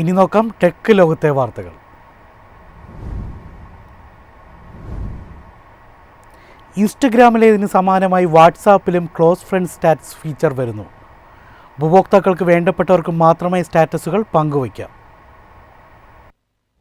ഇനി നോക്കാം ടെക് ലോകത്തെ വാർത്തകൾ. ഇൻസ്റ്റഗ്രാമിലേതിന് സമാനമായി വാട്സാപ്പിലും ക്ലോസ് ഫ്രണ്ട് സ്റ്റാറ്റസ് ഫീച്ചർ വരുന്നു. ഉപഭോക്താക്കൾക്ക് വേണ്ടപ്പെട്ടവർക്ക് മാത്രമേ സ്റ്റാറ്റസുകൾ പങ്കുവയ്ക്കാം.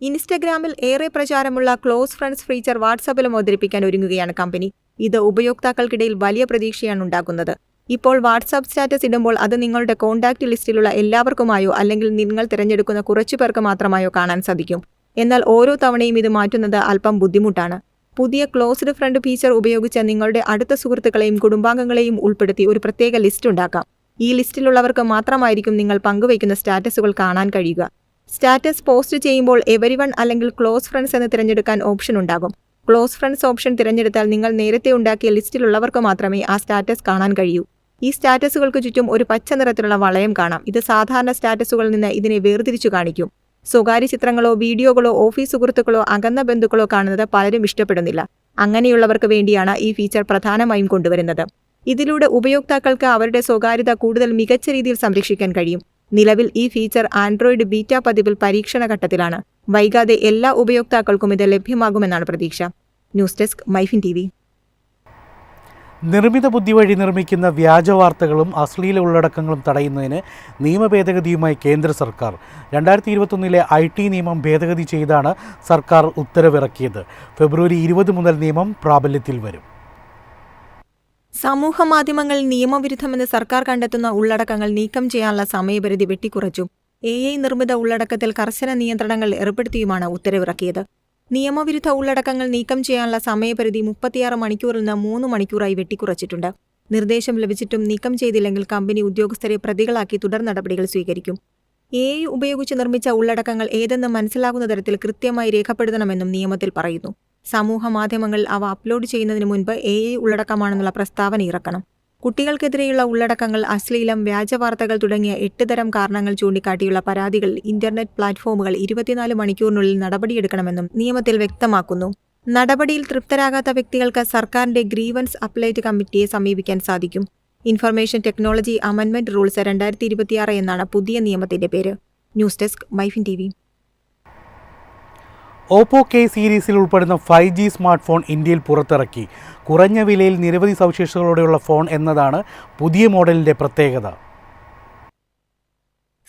ഇൻസ്റ്റഗ്രാമിൽ ഏറെ പ്രചാരമുള്ള ക്ലോസ് ഫ്രണ്ട്സ് ഫീച്ചർ വാട്സാപ്പിലും അവതരിപ്പിക്കാൻ ഒരുങ്ങുകയാണ് കമ്പനി. ഇത് ഉപയോക്താക്കൾക്കിടയിൽ വലിയ പ്രതീക്ഷയാണ് ഉണ്ടാക്കുന്നത്. ഇപ്പോൾ വാട്സാപ്പ് സ്റ്റാറ്റസ് ഇടുമ്പോൾ അത് നിങ്ങളുടെ കോൺടാക്റ്റ് ലിസ്റ്റിലുള്ള എല്ലാവർക്കുമായോ അല്ലെങ്കിൽ നിങ്ങൾ തിരഞ്ഞെടുക്കുന്ന കുറച്ചു പേർക്ക് മാത്രമായോ കാണാൻ സാധിക്കും. എന്നാൽ ഓരോ തവണയും ഇത് മാറ്റുന്നത് അല്പം ബുദ്ധിമുട്ടാണ്. പുതിയ ക്ലോസ്ഡ് ഫ്രണ്ട് ഫീച്ചർ ഉപയോഗിച്ച് നിങ്ങളുടെ അടുത്ത സുഹൃത്തുക്കളെയും കുടുംബാംഗങ്ങളെയും ഉൾപ്പെടുത്തി ഒരു പ്രത്യേക ലിസ്റ്റ് ഉണ്ടാക്കാം. ഈ ലിസ്റ്റിലുള്ളവർക്ക് മാത്രമായിരിക്കും നിങ്ങൾ പങ്കുവയ്ക്കുന്ന സ്റ്റാറ്റസുകൾ കാണാൻ കഴിയുക. സ്റ്റാറ്റസ് പോസ്റ്റ് ചെയ്യുമ്പോൾ എവരിവൺ അല്ലെങ്കിൽ ക്ലോസ് ഫ്രണ്ട്സ് എന്ന് തിരഞ്ഞെടുക്കാൻ ഓപ്ഷൻ ഉണ്ടാകും. ക്ലോസ് ഫ്രണ്ട്സ് ഓപ്ഷൻ തിരഞ്ഞെടുത്താൽ നിങ്ങൾ നേരത്തെ ഉണ്ടാക്കിയ ലിസ്റ്റിലുള്ളവർക്ക് മാത്രമേ ആ സ്റ്റാറ്റസ് കാണാൻ കഴിയൂ. ഈ സ്റ്റാറ്റസുകൾക്ക് ചുറ്റും ഒരു പച്ച നിറത്തിലുള്ള വളയം കാണാം. ഇത് സാധാരണ സ്റ്റാറ്റസുകളിൽ നിന്ന് ഇതിനെ വേർതിരിച്ചു കാണിക്കും. സ്വകാര്യ ചിത്രങ്ങളോ വീഡിയോകളോ ഓഫീസ് സുഹൃത്തുക്കളോ അകന്ന ബന്ധുക്കളോ കാണുന്നത് പലരും ഇഷ്ടപ്പെടുന്നില്ല. അങ്ങനെയുള്ളവർക്ക് വേണ്ടിയാണ് ഈ ഫീച്ചർ പ്രധാനമായും കൊണ്ടുവരുന്നത്. ഇതിലൂടെ ഉപയോക്താക്കൾക്ക് അവരുടെ സ്വകാര്യത കൂടുതൽ മികച്ച രീതിയിൽ സംരക്ഷിക്കാൻ കഴിയും. നിലവിൽ ഈ ഫീച്ചർ ആൻഡ്രോയിഡ് ബീറ്റ പതിവിൽ പരീക്ഷണ ഘട്ടത്തിലാണ്. വൈകാതെ എല്ലാ ഉപയോക്താക്കൾക്കും ഇത് ലഭ്യമാകുമെന്നാണ് പ്രതീക്ഷ. ന്യൂസ് ഡെസ്ക് മൈഫിൻ ടി നിർമ്മിത ബുദ്ധി വഴി നിർമ്മിക്കുന്ന വ്യാജ വാർത്തകളും അശ്ലീല ഉള്ളടക്കങ്ങളും തടയുന്നതിന് നിയമ ഭേദഗതിയുമായി കേന്ദ്ര സർക്കാർ. രണ്ടായിരത്തി ഇരുപത്തൊന്നിലെ ഐ ടി നിയമം ഭേദഗതി ചെയ്താണ് സർക്കാർ ഉത്തരവിറക്കിയത്. ഫെബ്രുവരി ഇരുപത് മുതൽ നിയമം പ്രാബല്യത്തിൽ വരും. സമൂഹ മാധ്യമങ്ങൾ നിയമവിരുദ്ധമെന്ന് സർക്കാർ കണ്ടെത്തുന്ന ഉള്ളടക്കങ്ങൾ നീക്കം ചെയ്യാനുള്ള സമയപരിധി വെട്ടിക്കുറച്ചു. എ ഐ നിർമ്മിത ഉള്ളടക്കത്തിൽ കർശന നിയന്ത്രണങ്ങൾ ഏർപ്പെടുത്തിയുമാണ് ഉത്തരവിറക്കിയത്. നിയമവിരുദ്ധ ഉള്ളടക്കങ്ങൾ നീക്കം ചെയ്യാനുള്ള സമയപരിധി മുപ്പത്തിയാറ് മണിക്കൂറിൽ നിന്ന് മൂന്ന് മണിക്കൂറായി വെട്ടിക്കുറച്ചിട്ടുണ്ട്. നിർദ്ദേശം ലഭിച്ചിട്ടും നീക്കം ചെയ്തില്ലെങ്കിൽ കമ്പനി ഉദ്യോഗസ്ഥരെ പ്രതികളാക്കി തുടർ നടപടികൾ സ്വീകരിക്കും. എ ഉപയോഗിച്ച് നിർമ്മിച്ച ഉള്ളടക്കങ്ങൾ ഏതെന്ന് മനസ്സിലാകുന്ന തരത്തിൽ കൃത്യമായി രേഖപ്പെടുത്തണമെന്നും നിയമത്തിൽ പറയുന്നു. സമൂഹ മാധ്യമങ്ങളിൽ അവ അപ്ലോഡ് ചെയ്യുന്നതിന് മുൻപ് എ ഉള്ളടക്കമാണെന്നുള്ള പ്രസ്താവന ഇറക്കണം. കുട്ടികൾക്കെതിരെയുള്ള ഉള്ളടക്കങ്ങൾ അശ്ലീലം വ്യാജവാർത്തകൾ തുടങ്ങിയ എട്ട് തരം കാരണങ്ങൾ ചൂണ്ടിക്കാട്ടിയുള്ള പരാതികൾ ഇന്റർനെറ്റ് പ്ലാറ്റ്ഫോമുകൾ ഇരുപത്തിനാല് മണിക്കൂറിനുള്ളിൽ നടപടിയെടുക്കണമെന്നും നിയമത്തിൽ വ്യക്തമാക്കുന്നു. നടപടിയിൽ തൃപ്തരാകാത്ത വ്യക്തികൾക്ക് സർക്കാരിന്റെ ഗ്രീവൻസ് അപ്ലൈറ്റ് കമ്മിറ്റിയെ സമീപിക്കാൻ സാധിക്കും. ഇൻഫർമേഷൻ ടെക്നോളജി അമൻമെന്റ് റൂൾസ് രണ്ടായിരത്തി ഇരുപത്തിയാറ് എന്നാണ് പുതിയ നിയമത്തിന്റെ പേര്. News desk MyFin T Oppo K സീരീസിൽ ഉൾപ്പെടുന്ന ഫൈവ് ജി സ്മാർട്ട് ഫോൺ ഇന്ത്യയിൽ പുറത്തിറക്കി. കുറഞ്ഞ വിലയിൽ നിരവധി സവിശേഷതകളോടെയുള്ള ഫോൺ എന്നതാണ് പുതിയ മോഡലിന്റെ പ്രത്യേകത.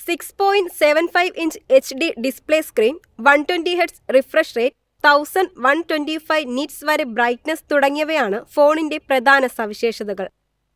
Six point seven five inch H D display screen one twenty hertz refresh rate thousand one twenty five nits വരെ ബ്രൈറ്റ്നസ് തുടങ്ങിയവയാണ് ഫോണിന്റെ പ്രധാന സവിശേഷതകൾ.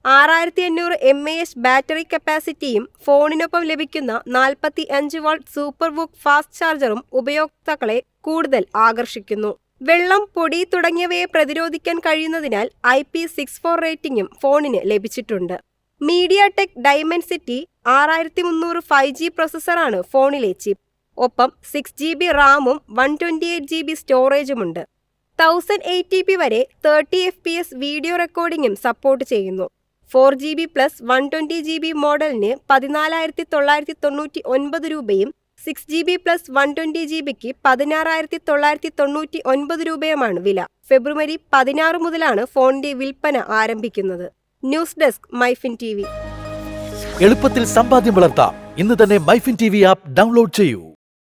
ആറായിരത്തി അഞ്ഞൂറ് എം എ എച്ച് ബാറ്ററി കപ്പാസിറ്റിയും ഫോണിനൊപ്പം ലഭിക്കുന്ന നാൽപ്പത്തി അഞ്ച് വാൾട്ട് സൂപ്പർ വുക്ക് ഫാസ്റ്റ് ചാർജറും ഉപയോക്താക്കളെ കൂടുതൽ ആകർഷിക്കുന്നു. വെള്ളം പൊടി തുടങ്ങിയവയെ പ്രതിരോധിക്കാൻ കഴിയുന്നതിനാൽ ഐ പി സിക്സ് ഫോർ റേറ്റിംഗും ഫോണിന് ലഭിച്ചിട്ടുണ്ട്. മീഡിയ ടെക് ഡൈമെൻസിറ്റി ആറായിരത്തി മുന്നൂറ് ഫൈവ് ജി പ്രൊസസ്സറാണ് ഫോണിലെ ചിപ്പ്. ഒപ്പം സിക്സ് ജി ബി റാമും one twenty eight G B സ്റ്റോറേജുമുണ്ട്. Thousand eight T P വരെ thirty F P S video റെക്കോർഡിംഗും support ചെയ്യുന്നു. Four G B plus one twenty G B മോഡലിന് പതിനാലായിരത്തി തൊള്ളായിരത്തി തൊണ്ണൂറ്റി ഒൻപത് രൂപയും six G B plus one twenty G ബിക്ക് പതിനാറായിരത്തി തൊള്ളായിരത്തി തൊണ്ണൂറ്റി ഒൻപത് രൂപയുമാണ് വില. ഫെബ്രുവരി പതിനാറ് മുതലാണ് ഫോണിന്റെ വിൽപ്പന ആരംഭിക്കുന്നത്. ന്യൂസ് ഡെസ്ക് മൈഫിൻ ടി എളുപ്പത്തിൽ സമ്പാദ്യം വളർത്താം. ഇന്ന് തന്നെ MyFin T V app download ചെയ്യൂ.